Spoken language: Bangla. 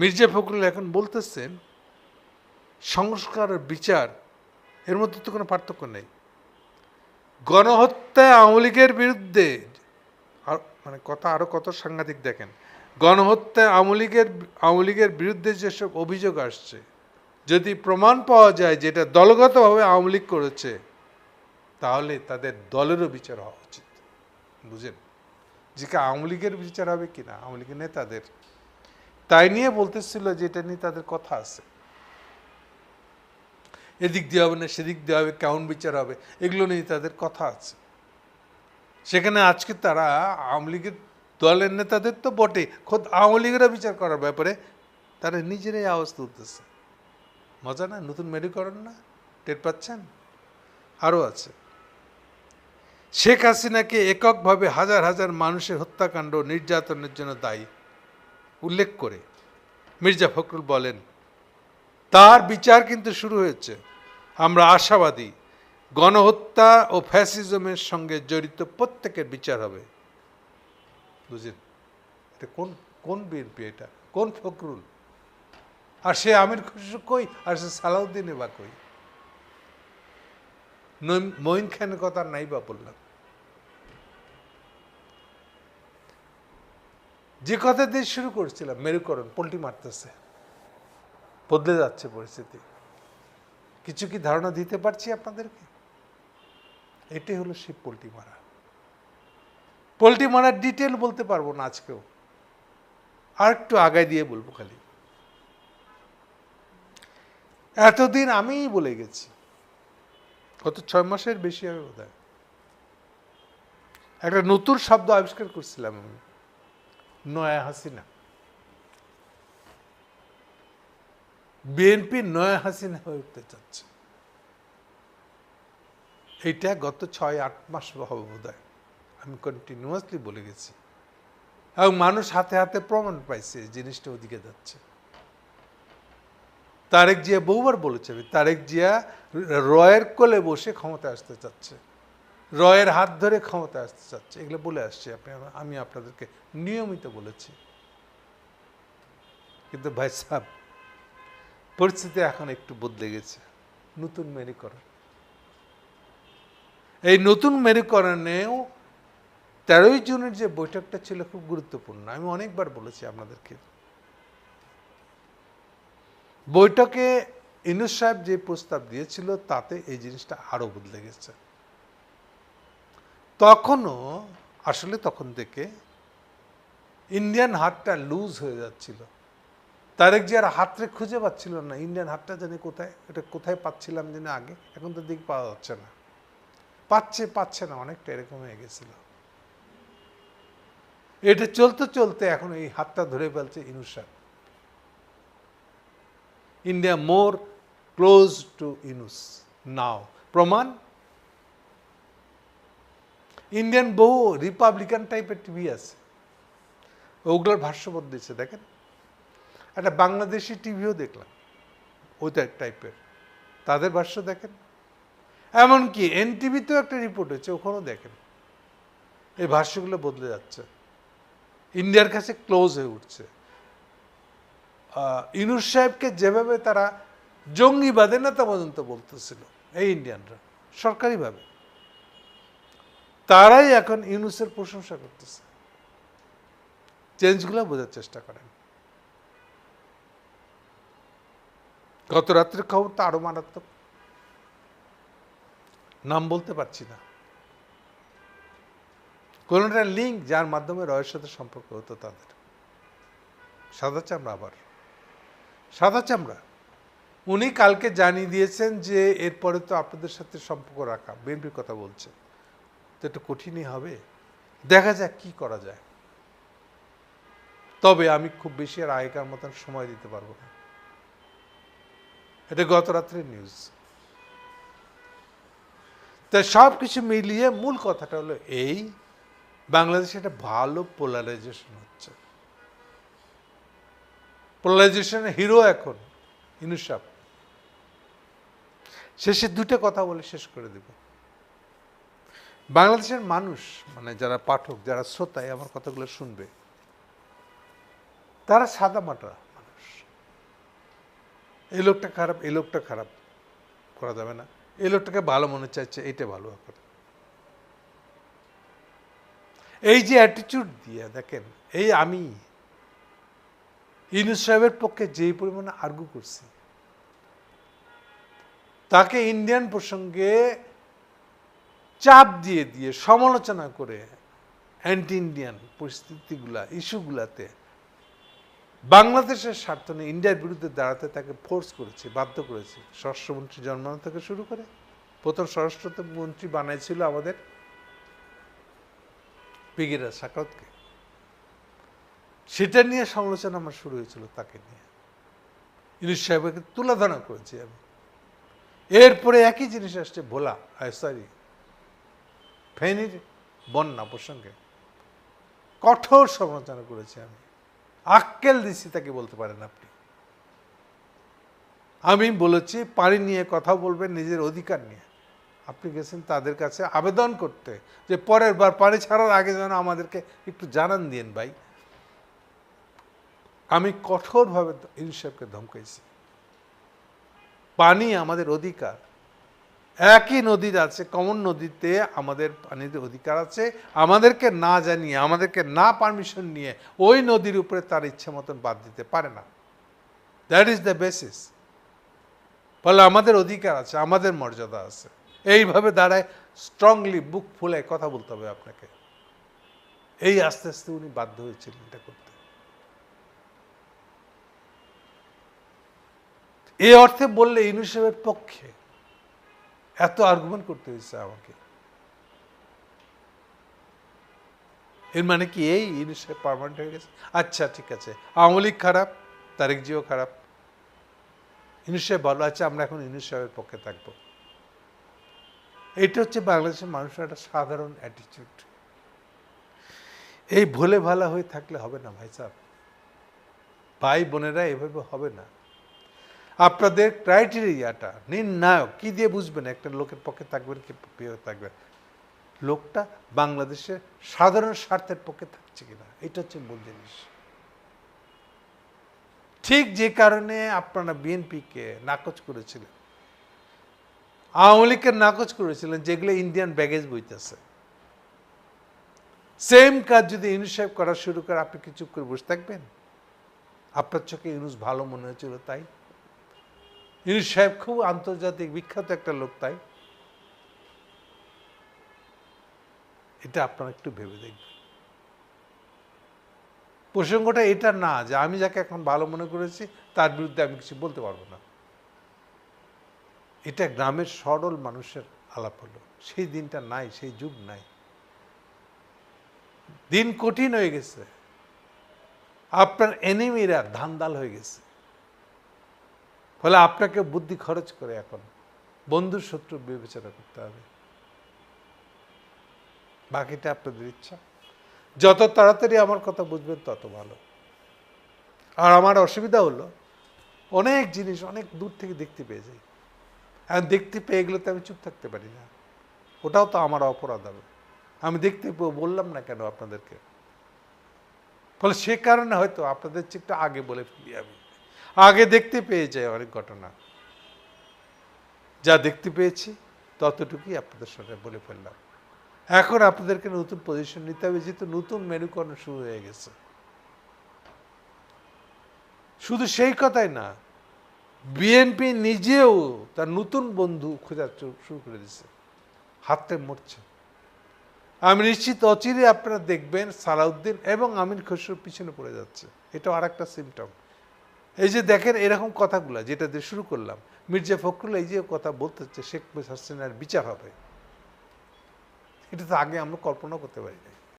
মির্জা ফখরুল এখন বলতেছেন সংস্কার বিচার, এর মধ্যে তো কোনো পার্থক্য নেই। গণহত্যা আওয়ামী লীগের বিরুদ্ধে, আর মানে কথা আরও কত সাংঘাতিক দেখেন, গণহত্যা আওয়ামী লীগের আওয়ামী লীগের বিরুদ্ধে যেসব অভিযোগ আসছে, যদি প্রমাণ পাওয়া যায় যেটা দলগতভাবে আওয়ামী লীগ করেছে, তাহলে তাদের দলেরও বিচার হওয়া উচিত। বুঝেন? যে কি আওয়ামী লীগের বিচার হবে কিনা আওয়ামী লীগের নেতাদের তাই নিয়ে বলতেছিল যে এটা নিয়ে তাদের কথা আছে। এদিক দিয়ে হবে না, সেদিক দিয়ে হবে, কেমন বিচার হবে, এগুলো নিয়ে তাদের কথা আছে। সেখানে আজকে তারা আওয়ামী লীগের দলের নেতাদের তো বটে, খোদ আওয়ামী লীগেরা বিচার করার ব্যাপারে তারা নিজেরাই আওয়াজ তুলতেছে। মজা না, নতুন মেরুকরণ না? টের পাচ্ছেন? আরও আছে। শেখ হাসিনাকে এককভাবে হাজার হাজার মানুষের হত্যাকাণ্ড নির্যাতনের জন্য দায়ী। উল্লেখ করে মির্জা ফখরুল বলেন, তার বিচার কিন্তু শুরু হয়েছে। আমরা আশাবাদী, গণহত্যা ও ফ্যাসিজমের সঙ্গে জড়িত প্রত্যেকের বিচার হবে। বুঝলেন? এটা কোন কোন বিএনপি এটা? কোন ফখরুল? আর সে আমির খুশু কই? আর সে সালাউদ্দিনে বা কই? মঈন খানের কথা নাই বা বললাম। যে কথা দিয়ে শুরু করেছিলাম, মেরুকরণ পোল্টি মারতেছে। বদলে যাচ্ছে পরিস্থিতি। কিছু কি ধারণা দিতে পারছি আপনাদেরকে? এটাই হলো সেই পোল্টি মারা। পোল্টি মারার ডিটেল বলতে পারব না আজকেও। আর একটু আগায় দিয়ে বলব খালি। এতদিন আমিই বলে গেছি, গত ছয় মাসের বেশি হবে বোধ একটা নতুন শব্দ আবিষ্কার করছিলাম আমি। নয়া হাসিনা বিএনপি নয়া হাসিনা হয়ে উঠতে চাচ্ছে এইটা গত ছয়, আট মাস হবে বোধ আমি কন্টিনিউয়াসলি বলে গেছি। এবং মানুষ হাতে হাতে প্রমাণ পাইছে জিনিসটা ওদিকে যাচ্ছে। তারেক জিয়া বহুবার বলেছে, তারেক জিয়া রয়ের কোলে বসে ক্ষমতা আসতে চাচ্ছে। রয়ের হাত ধরে ক্ষমতা আসতে চাচ্ছে। এগুলো বলে আসছে আপনি, আমি আপনাদেরকে নিয়মিত বলেছি। কিন্তু ভাই সাহেব পরিস্থিতি এখন একটু বদলে গেছে। নতুন মেরুকরণ। এই নতুন মেরুকরণেও তেরোই জুনের যে বৈঠকটা ছিল খুব গুরুত্বপূর্ণ। আমি অনেকবার বলেছি আপনাদেরকে। বৈঠকে ইনুস সাহেব যে প্রস্তাব দিয়েছিল, তাতে এই জিনিসটা আরও বদলে গেছে। তখনও, আসলে তখন থেকে ইন্ডিয়ান হাতটা লুজ হয়ে যাচ্ছিল। তারেক জিয়ার হাতরে খুঁজে পাচ্ছিল না ইন্ডিয়ান হাতটা জানি কোথায়, এটা কোথায় পাচ্ছিলাম জানি আগে, এখন তো দিক পাওয়া যাচ্ছে না। পাচ্ছে পাচ্ছে না, অনেকটা এরকম হয়ে গেছিল। এটা চলতে চলতে এখন এই হাতটা ধরে ফেলছে ইনুস সাহেব। India more close to Yunus now প্রমাণ? ইন্ডিয়ান বহু রিপাবলিকান টাইপের টিভি আছে। ওগুলোর ভাষ্য দিচ্ছে, দেখেন। একটা বাংলাদেশি টিভিও দেখলাম ওই টাইপের তাদের ভাষ্য দেখেন। এমনকি এনটিভিতেও একটা রিপোর্ট হয়েছে, ওখানেও দেখেন। এই ভাষ্যগুলো বদলে যাচ্ছে। ইন্ডিয়ার কাছে ক্লোজ হয়ে উঠছে। ইনুস সাহেবকে যেভাবে তারা জঙ্গিবাদের নেতা পর্যন্ত বলতেছিল, এই ইন্ডিয়ানরা সরকারিভাবে। তারাই এখন ইউনুসের প্রশংসা করতেছে। চেঞ্জগুলো বোঝার চেষ্টা করেন। গত রাত্রের খবর তো আরও মারাত্মক। নাম বলতে পারছি না। কোন একটা লিঙ্ক যার মাধ্যমে রয়ের সাথে সম্পর্ক হতো তাদের। সাদা চামড়া আবার। সাদা চামড়া। উনি কালকে জানিয়ে দিয়েছেন যে এরপরে তো আপনাদের সাথে সম্পর্ক রাখা। বিএনপির কথা বলছে। তো একটু কঠিনই হবে। দেখা যাক কি করা যায়। তবে আমি খুব বেশি আর আগেকার মতন সময় দিতে পারব না। এটা গত রাত্রের নিউজ তা সব কিছু মিলিয়ে মূল কথাটা হলো এই, বাংলাদেশে একটা ভালো পোলারাইজেশন হচ্ছে। পোলারাইজেশনের হিরো এখন ইনুসাব শেষে দুটো কথা বলে শেষ করে দেব। বাংলাদেশের মানুষ মানে যারা পাঠক, যারা শ্রোতায় আমার কথাগুলো শুনবে, তারা সাদা মাটা মানুষ। এই লোকটা খারাপ, এই লোকটা খারাপ করা যাবে না। এই লোকটাকে ভালো মনে চাইছে, এইটা ভালো করে এই যে অ্যাটিটিউড দিয়ে, দেখেন, এই আমি ইউনুস সাহেবের পক্ষে যেই পরিমাণে আর্গু করছি, তাকে ইন্ডিয়ান প্রসঙ্গে চাপ দিয়ে দিয়ে সমালোচনা করে অ্যান্টি ইন্ডিয়ান পরিস্থিতিগুলা, ইস্যুগুলাতে বাংলাদেশের স্বার্থ নিয়ে ইন্ডিয়ার বিরুদ্ধে দাঁড়াতে তাকে ফোর্স করেছে, বাধ্য করেছে। স্বরাষ্ট্রমন্ত্রী জন্মানো থেকে শুরু করে, প্রথম স্বরাষ্ট্রমন্ত্রী বানাইছিল আমাদের পিগিরা সাকতকে সেটা নিয়ে সমালোচনা আমার শুরু হয়েছিল তাকে নিয়ে। ইউনুস সাহেবকে তুলাধনা করেছি আমি। এরপরে একই জিনিস আসছে, ভোলা সরি ফেনীর বন্যা প্রসঙ্গে কঠোর সমালোচনা করেছি আমি। আক্কেল দিচ্ছি তাকে বলতে পারেন আপনি। আমি বলেছি পানি নিয়ে কথা বলবেন, নিজের অধিকার নিয়ে। আপনি গেছেন তাদের কাছে আবেদন করতে যে পরের বার পানি ছাড়ার আগে যেন আমাদেরকে একটু জানান দিন ভাই। আমি কঠোরভাবে ইনসাফকে ধমকাইছি। পানি আমাদের অধিকার। একই নদীর আছে কমন নদীতে আমাদের পানির অধিকার আছে। আমাদেরকে না জানিয়ে, আমাদেরকে না পারমিশন নিয়ে ওই নদীর উপরে তার ইচ্ছে মতন বাদ দিতে পারে না। দ্যাট ইজ দ্য বেসিস ফলে আমাদের অধিকার আছে, আমাদের মর্যাদা আছে। এইভাবে দাঁড়ায় স্ট্রংলি বুক ফুলে কথা বলতে হবে আপনাকে। এই আস্তে আস্তে উনি বাধ্য হয়েছিলেন এটা করতে। এ অর্থে বললে ইউনিসেফের পক্ষে এত আর্গুমেন্ট করতে হয়েছে আমাকে। এর মানে কি? এই ইউনিসেফ পারমানেন্ট হয়ে গেছে? আচ্ছা ঠিক আছে। আওয়ামী লীগ খারাপ, তারেক জিও খারাপ। ইউনিসেফ ভালো আছে, আমরা এখন ইউনিসেফের পক্ষে থাকব। এটা হচ্ছে বাংলাদেশের মানুষের একটা সাধারণ অ্যাটিটিউড এই ভোলে ভালা হয়ে থাকলে হবে না ভাই সাহেব ভাই বোনেরা এভাবে হবে না। আপনাদের ক্রাইটেরিয়াটা নির্ণায়ক, কি দিয়ে বুঝবেন? একটা লোকের পক্ষে থাকবেন কি থাকবেন লোকটা বাংলাদেশের সাধারণ স্বার্থের পক্ষে থাকছে কিনা? এটা হচ্ছে মূল জিনিস। ঠিক যে কারণে আপনারা বিএনপিকে নাকচ করেছিলেন। আওয়ামী লীগকে নাকচ করেছিলেন, যেগুলো ইন্ডিয়ান ব্যাগেজ বইতেছে। সেম কাজ যদি ইউনুস সাহেব করা শুরু করে, আপনি কি চুপ করে বসে থাকবেন? আপনার চোখে ইউনুস ভালো মনে হয়েছিল, তাই? ইউনুস সাহেব খুব আন্তর্জাতিক, বিখ্যাত একটা লোক তাই। এটা আপনারা একটু ভেবে দেখবেন। প্রসঙ্গটা এটা না যে আমি যাকে এখন ভালো মনে করেছি, তার বিরুদ্ধে আমি কিছু বলতে পারব না। এটা গ্রামের সরল মানুষের আলাপ হলো। সেই দিনটা নাই, সেই যুগ নাই। দিন কঠিন হয়ে গেছে। আপনার এনিমিরা ধান্দাল হয়ে গেছে। ফলে আপনাকে বুদ্ধি খরচ করে এখন বন্ধুর শত্রু বিবেচনা করতে হবে। বাকিটা আপনাদের ইচ্ছা। যত তাড়াতাড়ি আমার কথা বুঝবেন তত ভালো। আর আমার অসুবিধা হলো, অনেক জিনিস অনেক দূর থেকে দেখতে পেয়ে যাই। আর দেখতে পেয়ে গেলে তো আমি চুপ থাকতে পারি না। ওটাও তো আমার অপরাধ হবে। আমি দেখতে বললাম না কেন আপনাদেরকে? ফলে সে কারণে হয়তো আপনাদের চেয়ে একটু আগে বলে ফেলি আমি। আগে দেখতে পেয়ে যায় অনেক ঘটনা। যা দেখতে পেয়েছি, ততটুকুই আপনাদের সঙ্গে বলে ফেললাম। এখন আপনাদেরকে নতুন পজিশন নিতে হবে, যেহেতু নতুন মেনুকরণ শুরু হয়ে গেছে। শুধু সেই কথাই না বিএনপি নিজেও তার নতুন বন্ধু খোঁজা শুরু করে দিছে হাতে মরছে। আমি নিশ্চিত অচিরে আপনারা দেখবেন সালাউদ্দিন এবং আমির খসরুর পিছনে পড়ে যাচ্ছে। এটা আর একটা সিমটম এই যে দেখেন এরকম কথাগুলো যেটা দিয়ে শুরু করলাম, মির্জা ফখরুল এই যে কথা বলতে হচ্ছে, শেখ হাসিনার বিচার হবে। এটা তো আগে আমরা কল্পনা করতে পারি না